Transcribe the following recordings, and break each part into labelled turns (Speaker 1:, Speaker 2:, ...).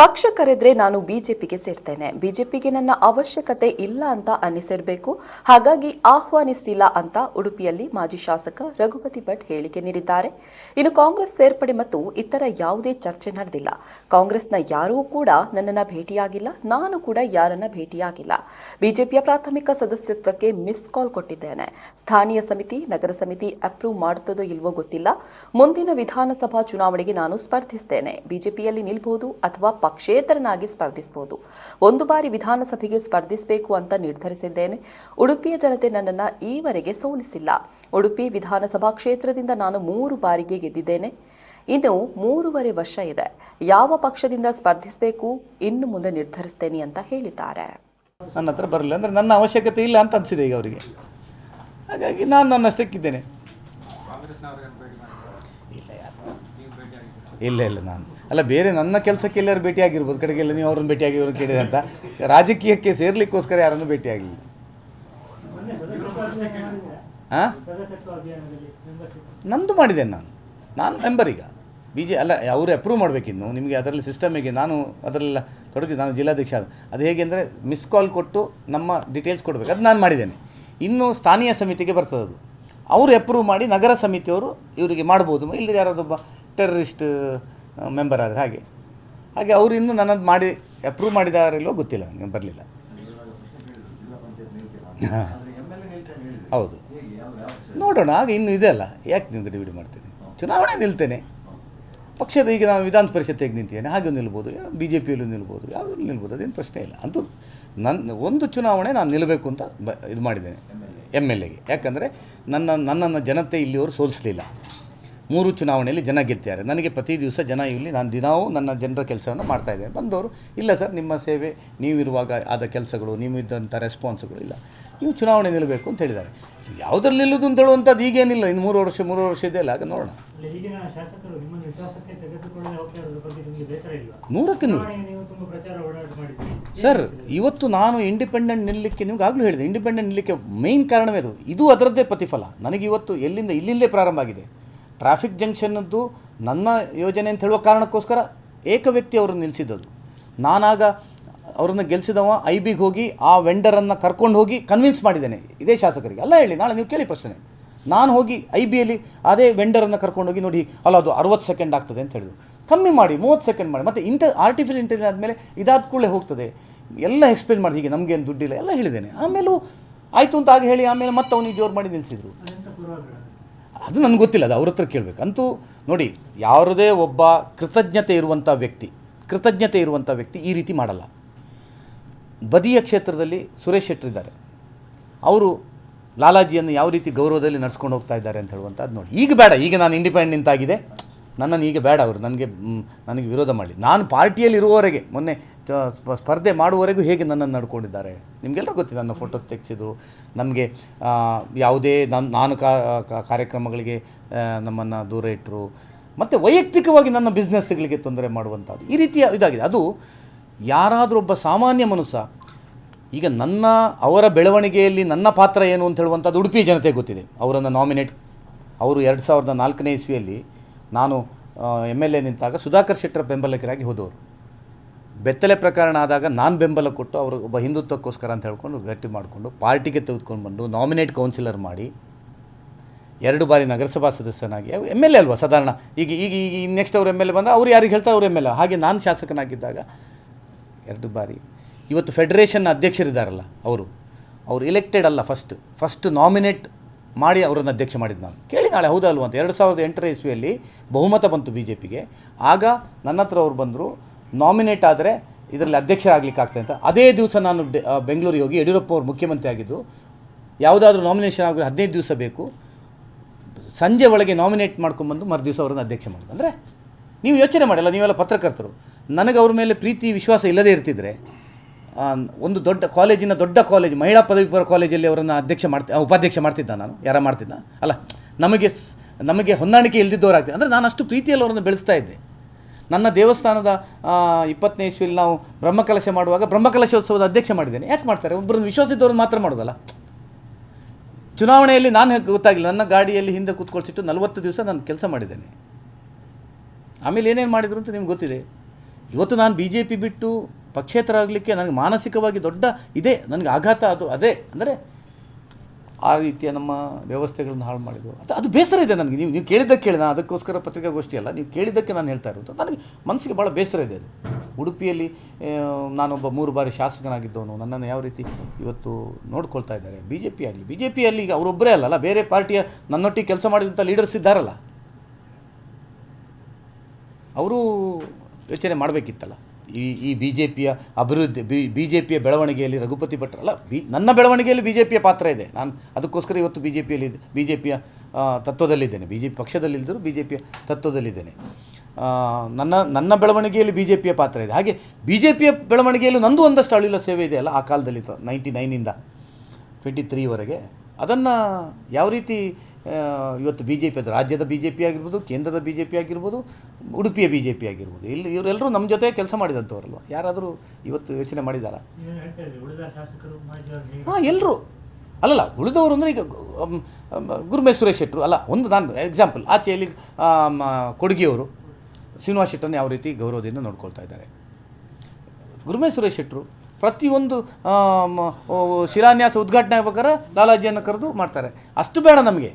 Speaker 1: ಪಕ್ಷ ಕರೆದ್ರೆ ನಾನು ಬಿಜೆಪಿಗೆ ಸೇರ್ತೇನೆ. ಬಿಜೆಪಿಗೆ ನನ್ನ ಅವಶ್ಯಕತೆ ಇಲ್ಲ ಅಂತ ಅನ್ನಿಸಿರಬೇಕು. ಹಾಗಾಗಿ ಆಹ್ವಾನಿಸಿಲ್ಲ ಅಂತ ಉಡುಪಿಯಲ್ಲಿ ಮಾಜಿ ಶಾಸಕ ರಘುಪತಿ ಭಟ್ ಹೇಳಿಕೆ ನೀಡಿದ್ದಾರೆ. ಇನ್ನು ಕಾಂಗ್ರೆಸ್ ಸೇರ್ಪಡೆ ಮತ್ತು ಇತರ ಯಾವುದೇ ಚರ್ಚೆ ನಡೆದಿಲ್ಲ. ಕಾಂಗ್ರೆಸ್ನ ಯಾರೂ ಕೂಡ ನನ್ನನ್ನ ಭೇಟಿಯಾಗಿಲ್ಲ. ನಾನು ಕೂಡ ಯಾರನ್ನ ಭೇಟಿಯಾಗಿಲ್ಲ. ಬಿಜೆಪಿಯ ಪ್ರಾಥಮಿಕ ಸದಸ್ಯತ್ವಕ್ಕೆ ಮಿಸ್ ಕಾಲ್ ಕೊಟ್ಟಿದ್ದೇನೆ. ಸ್ಥಾನೀಯ ಸಮಿತಿ, ನಗರ ಸಮಿತಿ ಅಪ್ರೂವ್ ಮಾಡುತ್ತದೋ ಇಲ್ವೋ ಗೊತ್ತಿಲ್ಲ. ಮುಂದಿನ ವಿಧಾನಸಭಾ ಚುನಾವಣೆಗೆ ನಾನು ಸ್ಪರ್ಧಿಸ್ತೇನೆ. ಬಿಜೆಪಿಯಲ್ಲಿ ನಿಲ್ಬಹುದು ಅಥವಾ ಪಕ್ಷೇತರನಾಗಿ ಸ್ಪರ್ಧಿಸಬಹುದು ಒಂದು ಬಾರಿ ವಿಧಾನಸಭೆಗೆ ಸ್ಪರ್ಧಿಸಬೇಕು ಅಂತ ನಿರ್ಧರಿಸಿದ್ದೇನೆ. ಉಡುಪಿಯ ಜನತೆ ನನ್ನನ್ನು ಈವರೆಗೆ ಸೋಲಿಸಿಲ್ಲ. ಉಡುಪಿ ವಿಧಾನಸಭಾ ಕ್ಷೇತ್ರದಿಂದ ನಾನು ಮೂರು ಬಾರಿಗೆ ಗೆದ್ದಿದ್ದೇನೆ. ಇನ್ನು ಮೂರುವರೆ ವರ್ಷ ಇದೆ. ಯಾವ ಪಕ್ಷದಿಂದ ಸ್ಪರ್ಧಿಸಬೇಕು? ಇನ್ನು ಮುಂದೆ ನಿರ್ಧರಿಸ್ತೇನೆ ಅಂತ ಹೇಳಿದ್ದಾರೆ.
Speaker 2: ನನ್ನ ಹತ್ರ ಬರಲಿಲ್ಲ ಅಂದರೆ ನನ್ನ ಅವಶ್ಯಕತೆ ಇಲ್ಲ ಅಂತ ಅನಿಸಿದೆ ಈಗ ಅವರಿಗೆ. ಹಾಗಾಗಿ ನಾನು ನನ್ನಷ್ಟಕ್ಕಿದ್ದೇನೆ ಇಲ್ಲ ಇಲ್ಲ ಇಲ್ಲ ನಾನು ಅಲ್ಲ, ಬೇರೆ ನನ್ನ ಕೆಲಸಕ್ಕೆ ಎಲ್ಲರೂ ಭೇಟಿಯಾಗಿರ್ಬೋದು. ಕಡೆಗೆಲ್ಲ ನೀವು ಅವ್ರನ್ನ ಭೇಟಿಯಾಗಿರೋರು ಕೇಳಿದೆ ಅಂತ. ರಾಜಕೀಯಕ್ಕೆ ಸೇರ್ಲಿಕ್ಕೋಸ್ಕರ ಯಾರನ್ನು ಭೇಟಿಯಾಗಲಿಲ್ಲ ಹಾಂ ನಂದು ಮಾಡಿದ್ದೇನೆ ನಾನು. ನಾನು ಮೆಂಬರ್ ಈಗ. ಬಿ ಜೆ ಅಲ್ಲ, ಅವರು ಅಪ್ರೂವ್ ಮಾಡಬೇಕಿನ್ನು. ನಿಮಗೆ ಅದರಲ್ಲಿ ಸಿಸ್ಟಮಿಗೆ ನಾನು ಅದರಲ್ಲೆಲ್ಲ ತೊಡಗಿ ನಾನು ಜಿಲ್ಲಾಧ್ಯಕ್ಷ ಅದು ಹೇಗೆ ಅಂದರೆ ಮಿಸ್ ಕಾಲ್ ಕೊಟ್ಟು ನಮ್ಮ ಡೀಟೇಲ್ಸ್ ಕೊಡಬೇಕು. ಅದು ನಾನು ಮಾಡಿದ್ದೇನೆ. ಇನ್ನು ಸ್ಥಾನೀಯ ಸಮಿತಿಗೆ ಬರ್ತದೆ ಅದು. ಅವರು ಅಪ್ರೂವ್ ಮಾಡಿ ನಗರ ಸಮಿತಿಯವರು ಇವರಿಗೆ ಮಾಡ್ಬೋದು. ಇಲ್ಲಿ ಯಾರಾದೊಬ್ಬ ಟೆರರಿಸ್ಟ್ ಮೆಂಬರ್ ಆದರೆ ಹಾಗೆ. ಹಾಗೆ ಅವರು ಇನ್ನೂ ನನ್ನದು ಮಾಡಿ ಅಪ್ರೂವ್ ಮಾಡಿದಾರಿಲ್ವೋ ಗೊತ್ತಿಲ್ಲ ನನಗೆ ಬರಲಿಲ್ಲ. ಹೌದು. ನೋಡೋಣ ಆಗ ಇನ್ನು ಇದೆ ಅಲ್ಲ. ಯಾಕೆ ನೀವು ಗಡಿಬಿಡಿ ಮಾಡ್ತೀರಿ? ಚುನಾವಣೆ ನಿಲ್ತೇನೆ. ಪಕ್ಷದ ಈಗ ನಾನು ವಿಧಾನ ಪರಿಷತ್ ಹೇಗೆ ನಿಂತೇನೆ ಹಾಗೆ ನಿಲ್ಬೋದು ಬಿ ಜೆ ಪಿಯಲ್ಲೂ ನಿಲ್ಬೋದು ಯಾವುದ್ರಲ್ಲಿ ನಿಲ್ಬೋದು ಅದೇನು ಪ್ರಶ್ನೆ ಇಲ್ಲ. ಅಂತ ನನ್ನ ಒಂದು ಚುನಾವಣೆ ನಾನು ನಿಲ್ಲಬೇಕು ಅಂತ ಬ ಇದು ಮಾಡಿದ್ದೇನೆ ಎಂ ಎಲ್ ಎಗೆ ಯಾಕಂದರೆ ನನ್ನ ನನ್ನನ್ನು ಜನತೆ ಇಲ್ಲಿಯವರು ಸೋಲಿಸಲಿಲ್ಲ. ಮೂರು ಚುನಾವಣೆಯಲ್ಲಿ ಜನ ಗೆದ್ದಿದ್ದಾರೆ. ನನಗೆ ಪ್ರತಿ ದಿವಸ ಜನ ಇಲ್ಲಿ ನಾನು ದಿನಾವೂ ನನ್ನ ಜನರ ಕೆಲಸವನ್ನು ಮಾಡ್ತಾಯಿದ್ದೇನೆ ಬಂದವರು ಇಲ್ಲ ಸರ್ ನಿಮ್ಮ ಸೇವೆ ನೀವಿರುವಾಗ ಆದ ಕೆಲಸಗಳು ನೀವು ಇದ್ದಂಥ ರೆಸ್ಪಾನ್ಸ್ಗಳು ಇಲ್ಲ. ನೀವು ಚುನಾವಣೆ ನಿಲ್ಲಬೇಕು ಅಂತ ಹೇಳಿದ್ದಾರೆ. ಯಾವುದರಲ್ಲಿ ನಿಲ್ಲೋದು ಅಂತ ಹೇಳುವಂಥದ್ದು ಈಗೇನಿಲ್ಲ. ಇನ್ನು ಮೂರು ವರ್ಷ ಮೂರು ವರ್ಷ ಇದೆ ಅಲ್ಲ ಆಗ ನೋಡೋಣ. ನೂರಕ್ಕೆ ನೂರು. ಸರ್ ಇವತ್ತು ನಾನು ಇಂಡಿಪೆಂಡೆಂಟ್ ನಿಲ್ಲಕ್ಕೆ ನಿಮ್ಗೆ ಆಗಲೂ ಹೇಳಿದೆ. ಇಂಡಿಪೆಂಡೆಂಟ್ ನಿಲ್ಲಕ್ಕೆ ಮೇನ್ ಕಾರಣವೇ ಅದು. ಇದು ಅದರದ್ದೇ ಪ್ರತಿಫಲ. ನನಗೆ ಇವತ್ತು ಎಲ್ಲಿಂದ ಇಲ್ಲಿಂದಲೇ ಪ್ರಾರಂಭ ಆಗಿದೆ. ಟ್ರಾಫಿಕ್ ಜಂಕ್ಷನ್ನದ್ದು ನನ್ನ ಯೋಜನೆ ಅಂತ ಹೇಳುವ ಕಾರಣಕ್ಕೋಸ್ಕರ ಏಕ ವ್ಯಕ್ತಿ ಅವರನ್ನು ನಿಲ್ಲಿಸಿದ್ದದು ನಾನಾಗ ಅವರನ್ನು ಗೆಲ್ಲಿಸಿದವ ಐ ಬಿಗೆ ಹೋಗಿ ಆ ವೆಂಡರನ್ನು ಕರ್ಕೊಂಡು ಹೋಗಿ ಕನ್ವಿನ್ಸ್ ಮಾಡಿದ್ದೇನೆ. ಇದೇ ಶಾಸಕರಿಗೆ. ಅಲ್ಲ ಹೇಳಿ, ನಾಳೆ ನೀವು ಕೇಳಿ ಪ್ರಶ್ನೆ. ನಾನು ಹೋಗಿ ಐ ಬಿಯಲ್ಲಿ ಅದೇ ವೆಂಡರನ್ನು ಕರ್ಕೊಂಡು ಹೋಗಿ ನೋಡಿ, ಅಲ್ಲ ಅದು ಅರವತ್ತು ಸೆಕೆಂಡ್ ಆಗ್ತದೆ ಅಂತ ಹೇಳಿದ್ರು. ಕಮ್ಮಿ ಮಾಡಿ, ಮೂವತ್ತು ಸೆಕೆಂಡ್ ಮಾಡಿ. ಮತ್ತು ಇಂಟರ್ ಆರ್ಟಿಫಿಷಿಯಲ್ ಇಂಟೆಲಿಜೆನ್ಸ್ ಆದಮೇಲೆ ಇದಾದ ಕೂಡಲೇ ಹೋಗ್ತದೆ. ಎಲ್ಲ ಎಕ್ಸ್ಪ್ಲೇನ್ ಮಾಡಿ, ಹೀಗೆ ನಮಗೇನು ದುಡ್ಡಿಲ್ಲ, ಎಲ್ಲ ಹೇಳಿದ್ದೇನೆ. ಆಮೇಲೂ ಆಯಿತು ಅಂತ ಆಗ ಹೇಳಿ, ಆಮೇಲೆ ಮತ್ತೆ ಅವನಿಗೆ ಜೋರು ಮಾಡಿ ನಿಲ್ಲಿಸಿದ್ರು ಅದು ನನಗೆ ಗೊತ್ತಿಲ್ಲ, ಅದು ಅವ್ರ ಹತ್ರ ಕೇಳಬೇಕು. ಅಂತೂ ನೋಡಿ, ಯಾರದೇ ಒಬ್ಬ ಕೃತಜ್ಞತೆ ಇರುವಂಥ ವ್ಯಕ್ತಿ, ಕೃತಜ್ಞತೆ ಇರುವಂಥ ವ್ಯಕ್ತಿ ಈ ರೀತಿ ಮಾಡಲ್ಲ. ಬದಿಯ ಕ್ಷೇತ್ರದಲ್ಲಿ ಸುರೇಶ್ ಶೆಟ್ಟರಿದ್ದಾರೆ ಅವರು ಲಾಲಾಜಿಯನ್ನು ಯಾವ ರೀತಿ ಗೌರವದಲ್ಲಿ ನಡ್ಸ್ಕೊಂಡು ಹೋಗ್ತಾ ಇದ್ದಾರೆ ಅಂತ ಹೇಳುವಂಥದ್ದು ನೋಡಿ. ಈಗ ಬೇಡ, ಈಗ ನಾನು ಇಂಡಿಪೆಂಡೆಂಟ್ ಆಗಿದೆ. ನನ್ನನ್ನು ಈಗ ಬೇಡ ಅವರು, ನನಗೆ ನನಗೆ ವಿರೋಧ ಮಾಡಲಿ. ನಾನು ಪಾರ್ಟಿಯಲ್ಲಿ ಇರುವವರೆಗೆ ಮೊನ್ನೆ ಸ್ಪರ್ಧೆ ಮಾಡುವವರೆಗೂ ಹೇಗೆ ನನ್ನನ್ನು ನಡ್ಕೊಂಡಿದ್ದಾರೆ? ನಿಮಗೆಲ್ಲರೂ ಗೊತ್ತಿದೆ ನನ್ನ ಫೋಟೋ ತೆಗೆಸಿದ್ರು ನಮಗೆ ಯಾವುದೇ, ನಾನು ನಾನು ಕಾರ್ಯಕ್ರಮಗಳಿಗೆ ನಮ್ಮನ್ನು ದೂರ ಇಟ್ಟರು ಮತ್ತು ವೈಯಕ್ತಿಕವಾಗಿ ನನ್ನ ಬಿಸ್ನೆಸ್ಗಳಿಗೆ ತೊಂದರೆ ಮಾಡುವಂಥದ್ದು. ಈ ರೀತಿಯ ಇದಾಗಿದೆ. ಅದು ಯಾರಾದರೂ ಒಬ್ಬ ಸಾಮಾನ್ಯ ಮನುಷ್ಯ, ಈಗ ನನ್ನ, ಅವರ ಬೆಳವಣಿಗೆಯಲ್ಲಿ ನನ್ನ ಪಾತ್ರ ಏನು ಅಂತ ಹೇಳುವಂಥದ್ದು ಉಡುಪಿ ಜನತೆ ಗೊತ್ತಿದೆ. ಅವರನ್ನು ನಾಮಿನೇಟ್ ಅವರು ಎರಡು ಸಾವಿರದ ನಾಲ್ಕನೇ ಇಸ್ವಿಯಲ್ಲಿ ನಾನು ಎಂ ಎಲ್ ಎ ನಿಂತಾಗ ಸುಧಾಕರ್ ಶೆಟ್ಟರ ಬೆಂಬಲಕರಾಗಿ ಹೋದವರು. ಬೆತ್ತಲೆ ಪ್ರಕರಣ ಆದಾಗ ನಾನು ಬೆಂಬಲ ಕೊಟ್ಟು ಅವರು ಒಬ್ಬ ಹಿಂದುತ್ವಕ್ಕೋಸ್ಕರ ಅಂತ ಹೇಳ್ಕೊಂಡು ಗಟ್ಟಿ ಮಾಡಿಕೊಂಡು ಪಾರ್ಟಿಗೆ ತೆಗೆದುಕೊಂಡು ಬಂದು ನಾಮಿನೇಟ್ ಕೌನ್ಸಿಲರ್ ಮಾಡಿ, ಎರಡು ಬಾರಿ ನಗರಸಭಾ ಸದಸ್ಯನಾಗಿ ಎಂ ಎಲ್ ಎ ಅಲ್ವಾ ಸಾಧಾರಣ, ಈಗ ಈಗ ಈಗ ನೆಕ್ಸ್ಟ್ ಅವ್ರು ಎಂ ಎಲ್ ಎ ಬಂದ, ಅವ್ರು ಯಾರಿಗೆ ಹೇಳ್ತಾರೆ ಅವ್ರು ಎಂ ಎಲ್ ಎ ಹಾಗೆ ನಾನು ಶಾಸಕನಾಗಿದ್ದಾಗ ಎರಡು ಬಾರಿ. ಇವತ್ತು ಫೆಡರೇಷನ್ ಅಧ್ಯಕ್ಷರಿದ್ದಾರಲ್ಲ ಅವರು ಅವರು ಎಲೆಕ್ಟೆಡ್ ಅಲ್ಲ ಫಸ್ಟ್ ಫಸ್ಟ್ ನಾಮಿನೇಟ್ ಮಾಡಿ ಅವರನ್ನು ಅಧ್ಯಕ್ಷ ಮಾಡಿದ್ದು ನಾನು. ಕೇಳಿ ನಾಳೆ ಹೌದಾ ಅಲ್ವಾ ಅಂತ. ಎರಡು ಸಾವಿರದ ಎಂಟರ ಇಸ್ವಿಯಲ್ಲಿ ಬಹುಮತ ಬಂತು ಬಿ ಜೆ ಪಿಗೆ ಆಗ ನನ್ನ ಹತ್ರ ಅವ್ರು ಬಂದರು, ನಾಮಿನೇಟ್ ಆದರೆ ಇದರಲ್ಲಿ ಅಧ್ಯಕ್ಷರಾಗಲಿಕ್ಕೆ ಆಗ್ತದೆ ಅಂತ. ಅದೇ ದಿವಸ ನಾನು ಬೆಂಗಳೂರಿಗೆ ಹೋಗಿ ಯಡಿಯೂರಪ್ಪ ಅವರು ಮುಖ್ಯಮಂತ್ರಿ ಆಗಿದ್ದು, ಯಾವುದಾದ್ರೂ ನಾಮಿನೇಷನ್ ಆಗಲಿ ಹದಿನೈದು ದಿವಸ ಬೇಕು. ಸಂಜೆ ಒಳಗೆ ನಾಮಿನೇಟ್ ಮಾಡ್ಕೊಂಬಂದು ಮರು ದಿವಸ ಅವರನ್ನು ಅಧ್ಯಕ್ಷ ಮಾಡೋದು ಅಂದರೆ ನೀವು ಯೋಚನೆ ಮಾಡಲ್ಲ, ನೀವೆಲ್ಲ ಪತ್ರಕರ್ತರು. ನನಗೆ ಅವ್ರ ಮೇಲೆ ಪ್ರೀತಿ, ವಿಶ್ವಾಸ ಇಲ್ಲದೇ ಇರ್ತಿದ್ರೆ ಒಂದು ದೊಡ್ಡ ಕಾಲೇಜಿನ ದೊಡ್ಡ ಕಾಲೇಜ್, ಮಹಿಳಾ ಪದವಿ ಪೂರ್ವ ಕಾಲೇಜಲ್ಲಿ ಅವರನ್ನು ಅಧ್ಯಕ್ಷ ಮಾಡ್ತಿ ಉಪಾಧ್ಯಕ್ಷ ಮಾಡ್ತಿದ್ದ ನಾನು, ಯಾರ ಮಾಡ್ತಿದ್ದ? ಅಲ್ಲ, ನಮಗೆ ನಮಗೆ ಹೊಂದಾಣಿಕೆ ಇಲ್ದಿದ್ದವರಾಗ್ತದೆ ಅಂದರೆ ನಾನು ಅಷ್ಟು ಪ್ರೀತಿಯಲ್ಲಿ ಅವರನ್ನು ಬೆಳೆಸ್ತಾ ಇದ್ದೆ. ನನ್ನ ದೇವಸ್ಥಾನದ ಇಪ್ಪತ್ತನೇ ಇಸ್ವಿಲಿ ನಾವು ಬ್ರಹ್ಮಕಲಶ ಮಾಡುವಾಗ ಬ್ರಹ್ಮಕಲಶೋತ್ಸವದ ಅಧ್ಯಕ್ಷ ಮಾಡಿದ್ದೇನೆ. ಯಾಕೆ ಮಾಡ್ತಾರೆ? ಒಬ್ಬರನ್ನು ವಿಶ್ವಾಸ ಇದ್ದವ್ರನ್ನ ಮಾತ್ರ ಮಾಡೋದಲ್ಲ. ಚುನಾವಣೆಯಲ್ಲಿ ನಾನು ಗೊತ್ತಾಗಿಲ್ಲ ನನ್ನ ಗಾಡಿಯಲ್ಲಿ ಹಿಂದೆ ಕೂತ್ಕೊಳ್ಸಿಟ್ಟು ನಲವತ್ತು ದಿವಸ ನಾನು ಕೆಲಸ ಮಾಡಿದ್ದೇನೆ. ಆಮೇಲೆ ಏನೇನು ಮಾಡಿದ್ರು ಅಂತ ನಿಮ್ಗೆ ಗೊತ್ತಿದೆ. ಇವತ್ತು ನಾನು ಬಿ ಜೆ ಪಿ ಬಿಟ್ಟು ಪಕ್ಷೇತರ ಆಗಲಿಕ್ಕೆ ನನಗೆ ಮಾನಸಿಕವಾಗಿ ದೊಡ್ಡ ಇದೆ, ನನಗೆ ಆಘಾತ ಅದು, ಅದೇ. ಅಂದರೆ ಆ ರೀತಿಯ ನಮ್ಮ ವ್ಯವಸ್ಥೆಗಳನ್ನು ಹಾಳು ಮಾಡಿದ್ರು. ಅದು ಅದು ಬೇಸರ ಇದೆ ನನಗೆ. ನೀವು ನೀವು ಕೇಳಿದ್ದಕ್ಕೆ ಕೇಳಿ, ನಾನು ಅದಕ್ಕೋಸ್ಕರ ಪತ್ರಿಕಾಗೋಷ್ಠಿ ಅಲ್ಲ, ನೀವು ಕೇಳಿದ್ದಕ್ಕೆ ನಾನು ಹೇಳ್ತಾ ಇರೋದು ನನಗೆ ಮನಸ್ಸಿಗೆ ಭಾಳ ಬೇಸರ ಇದೆ ಅದು. ಉಡುಪಿಯಲ್ಲಿ ನಾನೊಬ್ಬ ಮೂರು ಬಾರಿ ಶಾಸಕನಾಗಿದ್ದವನು. ನನ್ನನ್ನು ಯಾವ ರೀತಿ ಇವತ್ತು ನೋಡ್ಕೊಳ್ತಾ ಇದ್ದಾರೆ? ಬಿ ಜೆ ಪಿ ಆಗಲಿ. ಬಿ ಜೆ ಪಿಯಲ್ಲಿ ಈಗ ಅವರೊಬ್ಬರೇ ಅಲ್ಲಲ್ಲ ಬೇರೆ ಪಾರ್ಟಿಯ ನನ್ನೊಟ್ಟಿಗೆ ಕೆಲಸ ಮಾಡಿದಂಥ ಲೀಡರ್ಸ್ ಇದ್ದಾರಲ್ಲ. ಅವರು ಯೋಚನೆ ಮಾಡಬೇಕಿತ್ತಲ್ಲ. ಈ ಈ ಬಿ ಜೆ ಪಿಯ ಅಭಿವೃದ್ಧಿ, ಬಿ ಬಿ ಜೆ ಪಿಯ ಬೆಳವಣಿಗೆಯಲ್ಲಿ ರಘುಪತಿ ಭಟ್ರಲ್ಲ ಬಿ, ನನ್ನ ಬೆಳವಣಿಗೆಯಲ್ಲಿ ಬಿ ಜೆ ಪಿಯ ಪಾತ್ರ ಇದೆ. ನಾನು ಅದಕ್ಕೋಸ್ಕರ ಇವತ್ತು ಬಿ ಜೆ ಪಿಯಲ್ಲಿ ಬಿ ಜೆ ಪಿಯ ತತ್ವದಲ್ಲಿದ್ದೇನೆ. ಬಿ ಜೆ ಪಿ ಪಕ್ಷದಲ್ಲಿದ್ದರೂ ಬಿ ಜೆ ಪಿಯ ತತ್ವದಲ್ಲಿದ್ದೇನೆ ನನ್ನ ನನ್ನ ಬೆಳವಣಿಗೆಯಲ್ಲಿ ಬಿ ಜೆ ಪಿಯ ಪಾತ್ರ ಇದೆ. ಹಾಗೆ ಬಿ ಜೆ ಪಿಯ ಬೆಳವಣಿಗೆಯಲ್ಲೂ ನಂದು ಒಂದಷ್ಟು ಅಳಿಲ ಸೇವೆ ಇದೆ ಅಲ್ಲ, ಆ ಕಾಲದಲ್ಲಿ ನೈಂಟಿ ನೈನಿಂದ ಟ್ವೆಂಟಿ ತ್ರೀವರೆಗೆ ಅದನ್ನು ಯಾವ ರೀತಿ ಇವತ್ತು ಬಿ ಜೆ ಪಿ ಅದು ರಾಜ್ಯದ ಬಿ ಜೆ ಪಿ ಆಗಿರ್ಬೋದು ಕೇಂದ್ರದ ಬಿ ಜೆ ಪಿ ಆಗಿರ್ಬೋದು ಉಡುಪಿಯ ಬಿ ಜೆ ಪಿ ಆಗಿರ್ಬೋದು. ಇಲ್ಲಿ ಇವರೆಲ್ಲರೂ ನಮ್ಮ ಜೊತೆ ಕೆಲಸ ಮಾಡಿದಂಥವ್ರಲ್ವ? ಯಾರಾದರೂ ಇವತ್ತು ಯೋಚನೆ ಮಾಡಿದಾರ? ಹಾಂ ಎಲ್ಲರೂ ಅಲ್ಲಲ್ಲ ಉಳಿದವರು ಅಂದರೆ ಈಗ ಗುರುಮೇ ಸುರೇಶ್ ಶೆಟ್ಟರು. ಅಲ್ಲ ಒಂದು ನಾನು ಎಕ್ಸಾಂಪಲ್ ಆಚೆಯಲ್ಲಿ ಕೊಡುಗೆಯವರು ಶ್ರೀನಿವಾಸ ಶೆಟ್ಟರನ್ನು ಯಾವ ರೀತಿ ಗೌರವದಿಂದ ನೋಡ್ಕೊಳ್ತಾ ಇದ್ದಾರೆ. ಗುರುಮೇ ಸುರೇಶ್ ಶೆಟ್ಟರು ಪ್ರತಿಯೊಂದು ಶಿಲಾನ್ಯಾಸ ಉದ್ಘಾಟನೆ ಆಗ್ಬೇಕಾದ್ರೆ ಲಾಲಾಜಿಯನ್ನು ಕರೆದು ಮಾಡ್ತಾರೆ. ಅಷ್ಟು ಬೇಡ ನಮಗೆ.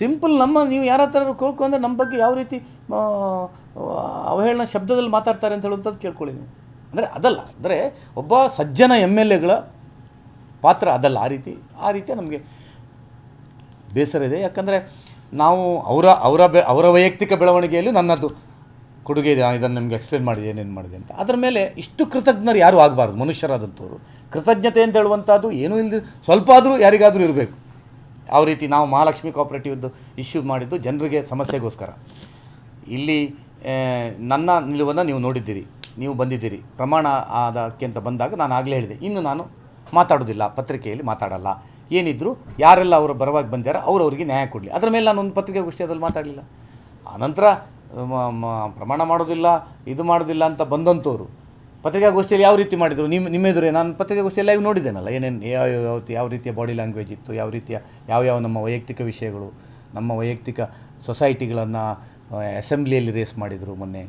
Speaker 2: ಸಿಂಪಲ್ ನಮ್ಮ, ನೀವು ಯಾರ ಹತ್ರ ಕೇಳ್ಕೊಂಡ್ರೆ ನಮ್ಮ ಬಗ್ಗೆ ಯಾವ ರೀತಿ ಅವಹೇಳನ ಶಬ್ದದಲ್ಲಿ ಮಾತಾಡ್ತಾರೆ ಅಂತ ಹೇಳುವಂಥದ್ದು ಕೇಳ್ಕೊಳ್ಳಿ ನೀವು. ಅಂದರೆ ಅದಲ್ಲ, ಅಂದರೆ ಒಬ್ಬ ಸಜ್ಜನ ಎಂ ಎಲ್ ಎಗಳ ಪಾತ್ರ ಅದಲ್ಲ, ಆ ರೀತಿ ಆ ರೀತಿ ನಮಗೆ ಬೇಸರ ಇದೆ. ಯಾಕಂದರೆ ನಾವು ಅವರ ಅವರ ಬೆ, ಅವರ ವೈಯಕ್ತಿಕ ಬೆಳವಣಿಗೆಯಲ್ಲಿ ನನ್ನದು ಕೊಡುಗೆ ಇದೆ ಇದನ್ನು ನಿಮಗೆ ಎಕ್ಸ್ಪ್ಲೇನ್ ಮಾಡಿದೆ, ಏನೇನು ಮಾಡಿದೆ ಅಂತ. ಅದರ ಮೇಲೆ ಇಷ್ಟು ಕೃತಜ್ಞರು ಯಾರೂ ಆಗಬಾರ್ದು, ಮನುಷ್ಯರಾದಂಥವ್ರು. ಕೃತಜ್ಞತೆ ಅಂತ ಹೇಳುವಂಥದ್ದು ಏನೂ ಇಲ್ಲದೆ ಸ್ವಲ್ಪ ಆದರೂ ಯಾರಿಗಾದರೂ ಇರಬೇಕು. ಯಾವ ರೀತಿ ನಾವು ಮಹಾಲಕ್ಷ್ಮಿ ಕೋಆಪರೇಟಿವ್ದು ಇಶ್ಯೂ ಮಾಡಿದ್ದು ಜನರಿಗೆ ಸಮಸ್ಯೆಗೋಸ್ಕರ. ಇಲ್ಲಿ ನನ್ನ ನಿಲುವನ್ನು ನೀವು ನೋಡಿದ್ದೀರಿ, ನೀವು ಬಂದಿದ್ದೀರಿ. ಪ್ರಮಾಣ ಅದಕ್ಕೆ ಅಂತ ಬಂದಾಗ ನಾನು ಆಗಲೇ ಹೇಳಿದೆ. ಇನ್ನು ನಾನು ಮಾತಾಡೋದಿಲ್ಲ ಪತ್ರಿಕೆಯಲ್ಲಿ ಮಾತಾಡಲ್ಲ. ಏನಿದ್ದರೂ ಯಾರೆಲ್ಲ ಅವರು ಬರವಾಗಿ ಬಂದಿದ್ದಾರೆ ಅವರವರಿಗೆ ನ್ಯಾಯ ಕೊಡಲಿ. ಅದರ ಮೇಲೆ ನಾನು ಒಂದು ಪತ್ರಿಕಾಗೋಷ್ಠಿಯಲ್ಲಿ ಮಾತಾಡಲಿಲ್ಲ. ಆನಂತರ ಪ್ರಮಾಣ ಮಾಡೋದಿಲ್ಲ, ಇದು ಮಾಡೋದಿಲ್ಲ ಅಂತ ಬಂದಂಥವ್ರು ಪತ್ರಿಕಾಗೋಷ್ಠಿಯಲ್ಲಿ ಯಾವ ರೀತಿ ಮಾಡಿದರು? ನಿಮ್ಮ ನಿಮ್ಮೆದುರೇ ನಾನು ಪತ್ರಿಕಾಗೋಷ್ಠಿಯಲ್ಲಿ ಲೈವ್ ನೋಡಿದ್ದೇನಲ್ಲ. ಏನೇನು, ಯಾವ ಯಾವ ಯಾವ ರೀತಿಯ ಬಾಡಿ ಲ್ಯಾಂಗ್ವೇಜ್ ಇತ್ತು? ಯಾವ ರೀತಿಯ, ಯಾವ ಯಾವ ನಮ್ಮ ವೈಯಕ್ತಿಕ ವಿಷಯಗಳು? ನಮ್ಮ ವೈಯಕ್ತಿಕ ಸೊಸೈಟಿಗಳನ್ನು ಅಸೆಂಬ್ಲಿಯಲ್ಲಿ ರೇಸ್ ಮಾಡಿದರು ಮೊನ್ನೆ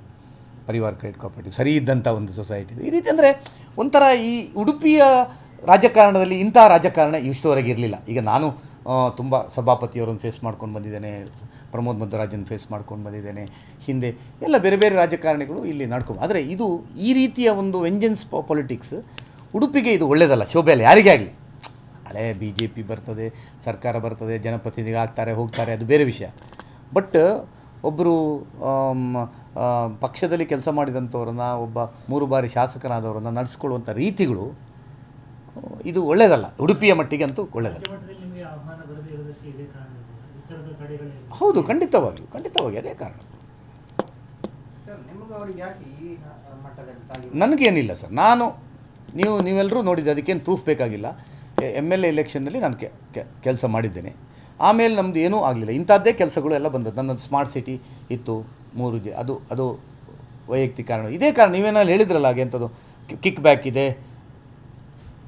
Speaker 2: ಪರಿವಾರ ಕ್ರೆಡಿಟ್ ಕೋಪರೇಟಿವ್ ಸರಿ ಇದ್ದಂಥ ಒಂದು ಸೊಸೈಟಿ ಈ ರೀತಿ ಅಂದರೆ ಒಂಥರ ಈ ಉಡುಪಿಯ ರಾಜಕಾರಣದಲ್ಲಿ ಇಂಥ ರಾಜಕಾರಣ ಇಷ್ಟವರೆಗೆ ಇರಲಿಲ್ಲ. ಈಗ ನಾನು ತುಂಬ ಸಭಾಪತಿಯವರನ್ನು ಫೇಸ್ ಮಾಡ್ಕೊಂಡು ಬಂದಿದ್ದೇನೆ. ಪ್ರಮೋದ್ ಮಧ್ವರಾಜನ್ ಫೇಸ್ ಮಾಡ್ಕೊಂಡು ಬಂದಿದ್ದೇನೆ. ಹಿಂದೆ ಎಲ್ಲ ಬೇರೆ ಬೇರೆ ರಾಜಕಾರಣಿಗಳು ಇಲ್ಲಿ ನಡ್ಕೊಂಡು ಆದರೆ ಇದು ಈ ರೀತಿಯ ಒಂದು ವೆಂಜನ್ಸ್ ಪಾಲಿಟಿಕ್ಸ್ ಉಡುಪಿಗೆ ಇದು ಒಳ್ಳೆಯದಲ್ಲ ಶೋಭೆ ಅಲ್ಲ. ಯಾರಿಗೇ ಆಗಲಿ? ಹಳೆ ಬಿ ಜೆ ಪಿ ಬರ್ತದೆ, ಸರ್ಕಾರ ಬರ್ತದೆ, ಜನಪ್ರತಿನಿಧಿಗಳಾಗ್ತಾರೆ, ಹೋಗ್ತಾರೆ, ಅದು ಬೇರೆ ವಿಷಯ. ಬಟ್ ಒಬ್ಬರು ಪಕ್ಷದಲ್ಲಿ ಕೆಲಸ ಮಾಡಿದಂಥವ್ರನ್ನ, ಒಬ್ಬ ಮೂರು ಬಾರಿ ಶಾಸಕನಾದವ್ರನ್ನ ನಡೆಸ್ಕೊಳ್ಳುವಂಥ ರೀತಿಗಳು, ಇದು ಒಳ್ಳೆಯದಲ್ಲ ಉಡುಪಿಯ ಮಟ್ಟಿಗೆ ಅಂತೂ ಒಳ್ಳೆಯದಲ್ಲ
Speaker 3: ರಾಜ್ಯ ಮಟ್ಟದಲ್ಲಿ ನಿಮಗೆ ಆಹ್ವಾನ ಬರದೇ ಇರೋದಕ್ಕೆ ಇದೇ ಕಾರಣ ಈ ಥರದ ತಡೆಗಳೇ
Speaker 2: ಹೌದು ಖಂಡಿತವಾಗಿಯೂ ಖಂಡಿತವಾಗಿ ಅದೇ ಕಾರಣ. ನನಗೇನಿಲ್ಲ ಸರ್. ನಾನು ನೀವು ನೀವೆಲ್ಲರೂ ನೋಡಿದ್ದೆ ಅದಕ್ಕೇನು ಪ್ರೂಫ್ ಬೇಕಾಗಿಲ್ಲ. ಎಂ ಎಲ್ ಎ ಎಲೆಕ್ಷನ್ನಲ್ಲಿ ನಾನು ಕೆಲಸ ಮಾಡಿದ್ದೇನೆ. ಆಮೇಲೆ ನಮ್ಮದು ಏನೂ ಆಗಲಿಲ್ಲ. ಇಂಥದ್ದೇ ಕೆಲಸಗಳು ಎಲ್ಲ ಬಂದದ್ದು. ನನ್ನದು ಸ್ಮಾರ್ಟ್ ಸಿಟಿ ಇತ್ತು ಮೂರು ಅದು ಅದು ವೈಯಕ್ತಿಕ ಕಾರಣ. ಇದೇ ಕಾರಣ ನೀವೇನಲ್ಲಿ ಹೇಳಿದ್ರಲ್ಲ ಹಾಗೆ ಅಂಥದ್ದು ಕಿಕ್ ಬ್ಯಾಕ್ ಇದೆ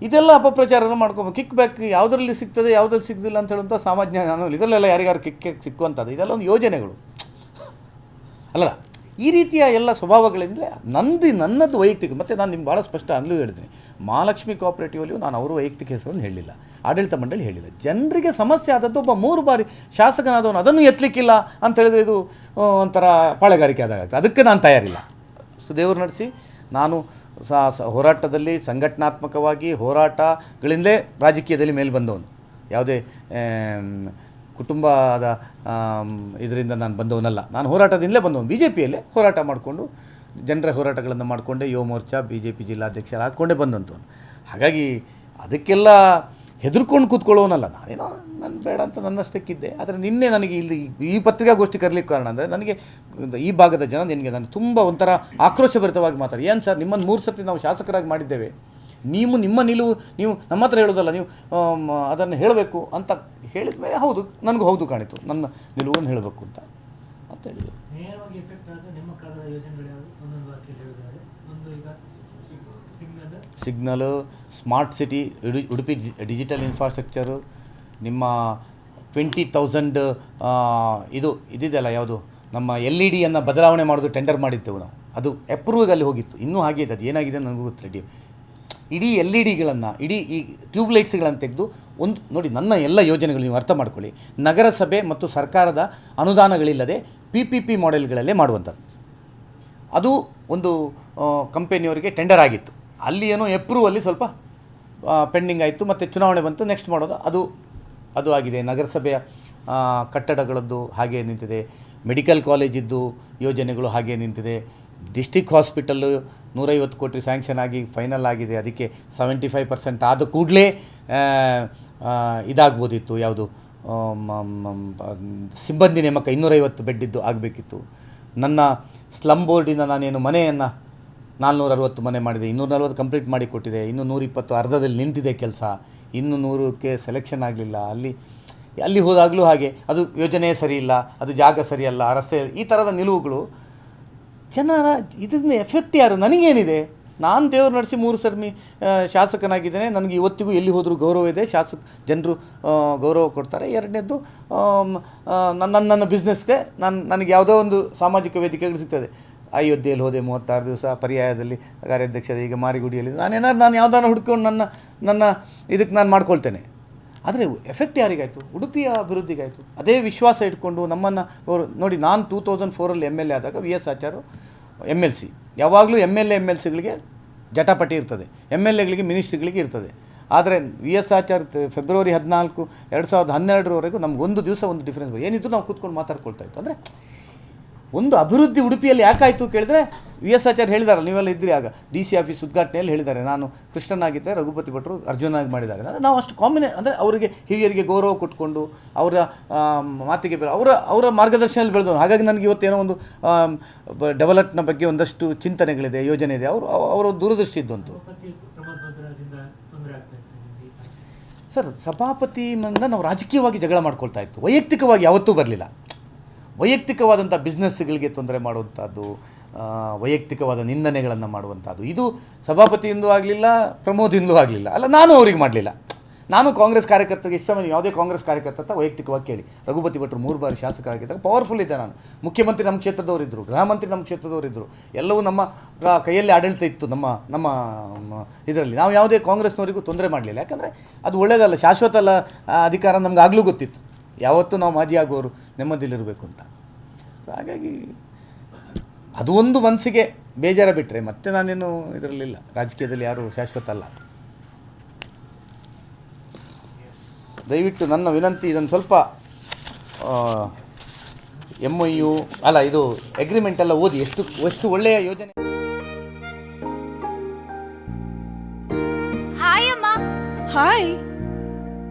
Speaker 2: ಇದೆಲ್ಲ ಅಪಪ್ರಚಾರನ ಮಾಡ್ಕೊಬೇಕು. ಕಿಕ್ ಬ್ಯಾಕ್ ಯಾವುದರಲ್ಲಿ ಸಿಗ್ತದೆ, ಯಾವುದ್ರಲ್ಲಿ ಸಿಗ್ದಿಲ್ಲ ಅಂತ ಹೇಳುವಂಥ ಸಾಮಾನ್ಯ ನಾನು ಇದರಲ್ಲೆಲ್ಲ ಯಾರಿಗಾರು ಕಿಕ್ ಸಿಕ್ಕುವಂಥದ್ದು. ಇದೆಲ್ಲ ಒಂದು ಯೋಜನೆಗಳು. ಅಲ್ಲ ಈ ರೀತಿಯ ಎಲ್ಲ ಸ್ವಭಾವಗಳಿಂದ ನಂದು, ನನ್ನದು ವೈಯಕ್ತಿಕ, ಮತ್ತು ನಾನು ನಿಮ್ಗೆ ಭಾಳ ಸ್ಪಷ್ಟ ಆಗಲೂ ಹೇಳಿದ್ದೀನಿ ಮಹಾಲಕ್ಷ್ಮಿ ಕೋಆಪರೇಟಿವಲ್ಲಿಯೂ ನಾನು ಅವರು ವೈಯಕ್ತಿಕ ಹೆಸರನ್ನು ಹೇಳಿಲ್ಲ. ಆಡಳಿತ ಮಂಡಳಿ ಹೇಳಿಲ್ಲ. ಜನರಿಗೆ ಸಮಸ್ಯೆ ಆದದ್ದು ಒಬ್ಬ ಮೂರು ಬಾರಿ ಶಾಸಕನಾದವನು ಅದನ್ನು ಎತ್ತಲಿಕ್ಕಿಲ್ಲ ಅಂತ ಹೇಳಿದ್ರೆ ಇದು ಒಂಥರ ಪಾಳೆಗಾರಿಕೆ ಆದಾಗ ಅದಕ್ಕೆ ನಾನು ತಯಾರಿಲ್ಲ. ಸುದೇವರು ನಡೆಸಿ, ನಾನು ಸ ಸ- ಹೋರಾಟದಲ್ಲಿ ಸಂಘಟನಾತ್ಮಕವಾಗಿ ಹೋರಾಟಗಳಿಂದಲೇ ರಾಜಕೀಯದಲ್ಲಿ ಮೇಲೆ ಬಂದವನು. ಯಾವುದೇ ಕುಟುಂಬದ ಇದರಿಂದ ನಾನು ಬಂದವನಲ್ಲ. ನಾನು ಹೋರಾಟದಿಂದಲೇ ಬಂದವನು. ಬಿ ಜೆ ಪಿಯಲ್ಲೇ ಹೋರಾಟ ಮಾಡಿಕೊಂಡು, ಜನರ ಹೋರಾಟಗಳನ್ನು ಮಾಡಿಕೊಂಡೆ, Yuva Morcha B J P ಜಿಲ್ಲಾಧ್ಯಕ್ಷರು ಹಾಕ್ಕೊಂಡೇ ಬಂದಂಥವನು. ಹಾಗಾಗಿ ಅದಕ್ಕೆಲ್ಲ ಹೆದರ್ಕೊಂಡು ಕೂತ್ಕೊಳ್ಳೋನಲ್ಲ ನಾನೇನೋ ನಾನು ಬೇಡ ಅಂತ ನನ್ನಷ್ಟಕ್ಕಿದ್ದೆ. ಆದರೆ ನಿನ್ನೆ ನನಗೆ ಇಲ್ಲಿ ಈ ಪತ್ರಿಕಾಗೋಷ್ಠಿ ಕರಲಿಕ್ಕೆ ಕಾರಣ ಅಂದರೆ ನನಗೆ ಈ ಭಾಗದ ಜನ ನಿನಗೆ ನಾನು ತುಂಬ ಒಂಥರ ಆಕ್ರೋಶಭರಿತವಾಗಿ ಮಾತಾಡಿ. ಏನು ಸರ್ ನಿಮ್ಮನ್ನು ಮೂರು ಸರ್ತಿ ನಾವು ಶಾಸಕರಾಗಿ ಮಾಡಿದ್ದೇವೆ. ನೀವು ನಿಮ್ಮ ನಿಲುವು, ನೀವು ನಮ್ಮ ಹತ್ರ ಹೇಳೋದಲ್ಲ, ನೀವು ಅದನ್ನು ಹೇಳಬೇಕು ಅಂತ ಹೇಳಿದ ಮೇಲೆ ಹೌದು, ನನಗೂ ಹೌದು ಕಾಣಿತು. ನನ್ನ ನಿಲುವನ್ನು ಹೇಳಬೇಕು ಅಂತ. ಅಂತ ಹೇಳಿದರು
Speaker 3: ನೇರವಾಗಿ ಎಫೆಕ್ಟ್ ಆದ ನಿಮ್ಮ ಕಾಲದ ಯೋಜನೆಗಳು ಯಾವುದು ಒಂದೊಂದು ವಾಕ್ಯ ಹೇಳಿದ್ದಾರೆ ಒಂದು ಈಗ ಸಿಗ್ನಲ್,
Speaker 2: ಸ್ಮಾರ್ಟ್ ಸಿಟಿ, ಉಡು- ಉಡುಪಿ ಡಿಜಿಟಲ್ ಇನ್ಫ್ರಾಸ್ಟ್ರಕ್ಚರು ನಿಮ್ಮ ಟ್ವೆಂಟಿ ತೌಸಂಡ್ ಇದು, ಇದಿದೆಯಲ್ಲ ಯಾವುದು? ನಮ್ಮ ಎಲ್ ಇ ಡಿಯನ್ನು ಬದಲಾವಣೆ ಮಾಡೋದು ಟೆಂಡರ್ ಮಾಡಿದ್ದೆವು ನಾವು. ಅದು ಅಪ್ರೂವ್ ಅಲ್ಲಿ ಹೋಗಿತ್ತು. ಇನ್ನೂ ಹಾಗೆ ಇದೆ. ಅದು ಏನಾಗಿದೆ ನನಗೂ ಗೊತ್ತಿಲ್ಲ. ಇಡೀ ಎಲ್ ಇ ಡಿಗಳನ್ನು ಇಡೀ ಈ ಟ್ಯೂಬ್ಲೈಟ್ಸ್ಗಳನ್ನು ತೆಗೆದು ಒಂದು, ನೋಡಿ, ನನ್ನ ಎಲ್ಲ ಯೋಜನೆಗಳು ನೀವು ಅರ್ಥ ಮಾಡ್ಕೊಳ್ಳಿ. ನಗರಸಭೆ ಮತ್ತು ಸರ್ಕಾರದ ಅನುದಾನಗಳಿಲ್ಲದೆ ಪಿ ಪಿ ಪಿ ಮಾಡೆಲ್ಗಳಲ್ಲೇ ಮಾಡುವಂಥದ್ದು. ಅದು ಒಂದು ಕಂಪೆನಿಯವರಿಗೆ ಟೆಂಡರ್ ಆಗಿತ್ತು. ಅಲ್ಲಿ ಏನೋ ಎಪ್ರೂವಲ್ಲಿ ಸ್ವಲ್ಪ ಪೆಂಡಿಂಗ್ ಆಯಿತು, ಮತ್ತು ಚುನಾವಣೆ ಬಂತು ನೆಕ್ಸ್ಟ್ ಮಾಡೋದು, ಅದು ಅದು ಆಗಿದೆ. ನಗರಸಭೆಯ ಕಟ್ಟಡಗಳದ್ದು ಹಾಗೆ ನಿಂತಿದೆ. ಮೆಡಿಕಲ್ ಕಾಲೇಜಿದ್ದು ಯೋಜನೆಗಳು ಹಾಗೆ ನಿಂತಿದೆ. ಡಿಸ್ಟಿಕ್ ಹಾಸ್ಪಿಟಲ್ಲು ನೂರೈವತ್ತು ಕೋಟಿ ಸ್ಯಾಂಕ್ಷನ್ ಆಗಿ ಫೈನಲ್ ಆಗಿದೆ. ಅದಕ್ಕೆ ಸೆವೆಂಟಿ ಫೈವ್ ಪರ್ಸೆಂಟ್ ಆದ ಕೂಡಲೇ ಇದಾಗ್ಬೋದಿತ್ತು. ಯಾವುದು ಸಿಬ್ಬಂದಿ ನೇಮಕ ಇನ್ನೂರೈವತ್ತು ಬೆಡ್ಡಿದ್ದು ಆಗಬೇಕಿತ್ತು. ನನ್ನ ಸ್ಲಮ್ ಬೋರ್ಡಿನ ನಾನೇನು ಮನೆಯನ್ನು ನಾಲ್ನೂರ ಅರವತ್ತು ಮನೆ ಮಾಡಿದೆ ಇನ್ನೂರ ನಲ್ವತ್ತು ಕಂಪ್ಲೀಟ್ ಮಾಡಿ ಕೊಟ್ಟಿದೆ, ಇನ್ನು ನೂರಿಪ್ಪತ್ತು ಅರ್ಧದಲ್ಲಿ ನಿಂತಿದೆ ಕೆಲಸ, ಇನ್ನು ನೂರಕ್ಕೆ ಸೆಲೆಕ್ಷನ್ ಆಗಲಿಲ್ಲ, ಅಲ್ಲಿ ಅಲ್ಲಿ ಹೋದಾಗಲೂ ಹಾಗೆ, ಅದು ಯೋಜನೆ ಸರಿ ಇಲ್ಲ ಅದು ಜಾಗ ಸರಿಯಲ್ಲ, ರಸ್ತೆ, ಈ ಥರದ ನಿಲುವುಗಳು, ಜನರ, ಇದರಿಂದ ಎಫೆಕ್ಟ್ ಯಾರು? ನನಗೇನಿದೆ? ನಾನು ದೇವ್ರು ನಡೆಸಿ ಮೂರು ಸರ್ಮಿ ಶಾಸಕನಾಗಿದ್ದೇನೆ, ನನಗೆ ಇವತ್ತಿಗೂ ಎಲ್ಲಿ ಹೋದರೂ ಗೌರವ ಇದೆ, ಶಾಸಕ, ಜನರು ಗೌರವ ಕೊಡ್ತಾರೆ. ಎರಡನೇದ್ದು ನನ್ನ ನನ್ನ ಬಿಸ್ನೆಸ್ಗೆ ನಾನು, ನನಗೆ ಯಾವುದೋ ಒಂದು ಸಾಮಾಜಿಕ ವೇದಿಕೆಗಳು ಸಿಗ್ತದೆ. ಅಯೋಧ್ಯೆಯಲ್ಲಿ ಹೋದೆ ಮೂವತ್ತಾರು ದಿವಸ ಪರ್ಯಾಯದಲ್ಲಿ ಕಾರ್ಯಾಧ್ಯಕ್ಷರ ಈಗ ಮಾರಿಗುಡಿಯಲ್ಲಿ. ನಾನೇನಾದ್ರು ನಾನು ಯಾವ್ದಾರು ಹುಡ್ಕೊಂಡು ನನ್ನ ನನ್ನ ಇದಕ್ಕೆ ನಾನು ಮಾಡ್ಕೊಳ್ತೇನೆ. ಆದರೆ ಎಫೆಕ್ಟ್ ಯಾರಿಗಾಯಿತು? ಉಡುಪಿಯ ಅಭಿವೃದ್ಧಿಗಾಯಿತು. ಅದೇ ವಿಶ್ವಾಸ ಇಟ್ಕೊಂಡು ನಮ್ಮನ್ನು ಅವರು ನೋಡಿ, ನಾನು ಟೂ ತೌಸಂಡ್ ಫೋರಲ್ಲಿ ಎಂ ಎಲ್ ಎ ಆದಾಗ V S Acharya M L C ಯಾವಾಗಲೂ M L A M L ಸಿಗಳಿಗೆ ಜಟಾಪಟಿ ಇರ್ತದೆ. ಎಂ ಎಲ್ ಎಗಳಿಗೆ ಮಿನಿಸ್ಟ್ರಿಗಳಿಗೆ ಇರ್ತದೆ. ಆದರೆ ವಿ ಎಸ್ ಆಚಾರ್ ಫೆಬ್ರವರಿ ಹದಿನಾಲ್ಕು, ಎರಡು ಸಾವಿರದ ಹನ್ನೆರಡರವರೆಗೂ ನಮ್ಗೆ ಒಂದು ದಿವಸ ಒಂದು ಡಿಫ್ರೆನ್ಸ್ ಏನಿದ್ರು ನಾವು ಕೂತ್ಕೊಂಡು ಮಾತಾಡ್ಕೊಳ್ತಾ ಇತ್ತು. ಅಂದರೆ ಒಂದು ಅಭಿವೃದ್ಧಿ ಉಡುಪಿಯಲ್ಲಿ ಯಾಕಾಯಿತು ಕೇಳಿದ್ರೆ ವಿ ಎಸ್ ಆಚಾರ್ಯ ಹೇಳಿದಾರಲ್ಲ, ನೀವೆಲ್ಲ ಇದ್ರಿ ಆಗ. ಡಿ ಸಿ ಆಫೀಸ್ ಉದ್ಘಾಟನೆಯಲ್ಲಿ ಹೇಳಿದ್ದಾರೆ. ನಾನು ಕೃಷ್ಣನಾಗಿದ್ದೆ, ರಘುಪತಿ ಭಟ್ರು ಅರ್ಜುನಾಗಿ ಮಾಡಿದ್ದಾರೆ. ಅಂದರೆ ನಾವು ಅಷ್ಟು ಕಾಂಬಿನೇ ಅಂದರೆ ಅವರಿಗೆ ಹಿರಿಯರಿಗೆ ಗೌರವ ಕೊಟ್ಕೊಂಡು, ಅವರ ಮಾತಿಗೆ ಅವರ ಅವರ ಮಾರ್ಗದರ್ಶನದಲ್ಲಿ ಬೆಳೆದವರು ಹಾಗಾಗಿ ನನಗೆ ಇವತ್ತೇನೋ ಒಂದು ಡೆವಲಪ್ನ ಬಗ್ಗೆ ಒಂದಷ್ಟು ಚಿಂತನೆಗಳಿದೆ ಯೋಜನೆ ಇದೆ ಅವರು ಅವರ ದೂರದೃಷ್ಟಿ ಇದ್ದಂತು
Speaker 3: ಸಭಾಪತಿ.
Speaker 2: ಸರ್ ಸಭಾಪತಿಯಿಂದ ನಾವು ರಾಜಕೀಯವಾಗಿ ಜಗಳ ಮಾಡ್ಕೊಳ್ತಾ ಇತ್ತು. ವೈಯಕ್ತಿಕವಾಗಿ ಯಾವತ್ತೂ ಬರಲಿಲ್ಲ. ವೈಯಕ್ತಿಕವಾದಂಥ ಬಿಸ್ನೆಸ್ಗಳಿಗೆ ತೊಂದರೆ ಮಾಡುವಂಥದ್ದು ವೈಯಕ್ತಿಕವಾದ ನಿಂದನೆಗಳನ್ನು ಮಾಡುವಂಥದ್ದು. ಇದು ಸಭಾಪತಿಯಿಂದ ಆಗಲಿಲ್ಲ ಪ್ರಮೋದಿಂದಲೂ ಆಗಲಿಲ್ಲ. ಅಲ್ಲ, ನಾನು ಅವ್ರಿಗೆ ಮಾಡಲಿಲ್ಲ. ನಾನು ಕಾಂಗ್ರೆಸ್ ಕಾರ್ಯಕರ್ತರಿಗೆ ಇಷ್ಟ ಸಮಯ ಯಾವುದೇ ಕಾಂಗ್ರೆಸ್ ಕಾರ್ಯಕರ್ತ ಅಂತ ವೈಯಕ್ತಿಕವಾಗಿ ಕೇಳಿ. ರಘುಪತಿ ಭಟ್ರು ಮೂರು ಬಾರಿ ಶಾಸಕರಾಗಿದ್ದಾಗ ಪವರ್ಫುಲ್ ಇದ್ದೆ ನಾನು. ಮುಖ್ಯಮಂತ್ರಿ ನಮ್ಮ ಕ್ಷೇತ್ರದವರಿದ್ದರು ಗೃಹ ಮಂತ್ರಿ ನಮ್ಮ ಕ್ಷೇತ್ರದವರಿದ್ದರು ಎಲ್ಲವೂ ನಮ್ಮ ಕೈಯಲ್ಲಿ ಆಡಳಿತ ಇತ್ತು ನಮ್ಮ ನಮ್ಮ ಇದರಲ್ಲಿ. ನಾವು ಯಾವುದೇ ಕಾಂಗ್ರೆಸ್ನವರಿಗೂ ತೊಂದರೆ ಮಾಡಲಿಲ್ಲ. ಯಾಕಂದರೆ ಅದು ಒಳ್ಳೆಯದಲ್ಲ ಶಾಶ್ವತ ಅಲ್ಲ ಅಧಿಕಾರ ನಮ್ಗೆ ಆಗಲೂ ಗೊತ್ತಿತ್ತು. ಯಾವತ್ತೂ ನಾವು ಮಾಜಿ ಆಗೋರು ನೆಮ್ಮದಿಲಿರಬೇಕು ಅಂತ. ಸೊ ಹಾಗಾಗಿ ಅದು ಒಂದು ಮನಸ್ಸಿಗೆ ಬೇಜಾರ ಬಿಟ್ಟರೆ ಮತ್ತೆ ನಾನೇನು ಇದರಲ್ಲಿಲ್ಲ. ರಾಜಕೀಯದಲ್ಲಿ ಯಾರು ಶಾಶ್ವತ ಅಲ್ಲ. ದಯವಿಟ್ಟು ನನ್ನ ವಿನಂತಿ ಇದನ್ನು ಸ್ವಲ್ಪ ಎಂ ಐ ಯು ಅಲ್ಲ ಇದು ಅಗ್ರಿಮೆಂಟ್ ಎಲ್ಲ ಓದಿ ಎಷ್ಟು ಎಷ್ಟು ಒಳ್ಳೆಯ ಯೋಜನೆ.
Speaker 4: ಹಾಯ್ ಅಮ್ಮ.
Speaker 5: ಹಾಯ್